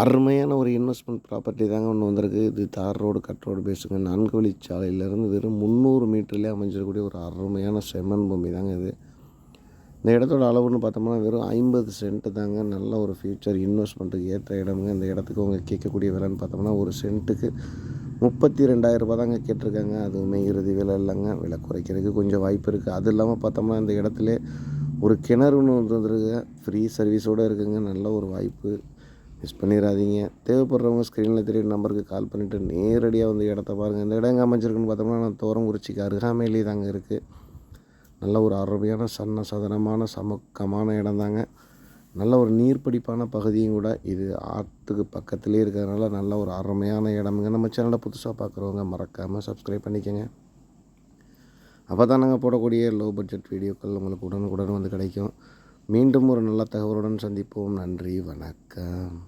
அருமையான ஒரு investment property தாங்க ஒன்று வந்திருக்கு. இது தார் ரோடு கட் ரோடு பேசுங்க. நான்கு வழிச்சாலையிலேருந்து வெறும் முந்நூறு மீட்டர்லேயே அமைஞ்சிருக்கக்கூடிய ஒரு அருமையான செம்மன் பூமி தாங்க இது. இந்த இடத்தோட அளவுன்னு பார்த்தோம்னா வெறும் ஐம்பது சென்ட்டு தாங்க. நல்ல ஒரு ஃபியூச்சர் இன்வெஸ்ட்மெண்ட்டுக்கு ஏற்ற இடமுங்க. இந்த இடத்துக்கு அவங்க கேட்கக்கூடிய விலைன்னு பார்த்தோம்னா ஒரு சென்ட்டுக்கு முப்பத்தி ரெண்டாயிரம் ரூபா தாங்க கேட்டிருக்காங்க. அதுவுமே இறுதி விலை இல்லைங்க. விலை குறைக்கிறதுக்கு கொஞ்சம் வாய்ப்பு இருக்குது அது இல்லாமல் பார்த்தோம்னா இந்த இடத்துல ஒரு கிணறு ஒன்று வந்துருக்கு ஃப்ரீ சர்வீஸோடு இருக்குங்க. நல்ல ஒரு வாய்ப்பு. மிஸ் பண்ணிடாதீங்க தேவைப்படுறவங்க ஸ்க்ரீனில் தெரியுற நம்பருக்கு கால் பண்ணிவிட்டு நேரடியாக வந்து இடத்த பாருங்கள் இந்த இடம் எங்கே அமைஞ்சிருக்குன்னு பார்த்தோம்னா நான் தோரங்குறிச்சிக்கு அருகாமையிலே தாங்க இருக்குது நல்ல ஒரு அருமையான சன்ன சதனமான சமக்கமான இடம் தாங்க. நல்ல ஒரு நீர்ப்பிடிப்பான பகுதியும் கூட இது ஆற்றுக்கு பக்கத்துலேயே இருக்கிறதுனால நல்ல ஒரு அருமையான இடமுங்க. நம்ம சேனலை புதுசாக பார்க்குறவங்க மறக்காமல் சப்ஸ்கிரைப் பண்ணிக்கோங்க. அப்போ தான் நாங்கள் போடக்கூடிய லோ பட்ஜெட் வீடியோக்கள் உங்களுக்கு உடனுக்குடன் வந்து கிடைக்கும். மீண்டும் ஒரு நல்ல தகவலுடன் சந்திப்போம். நன்றி வணக்கம்.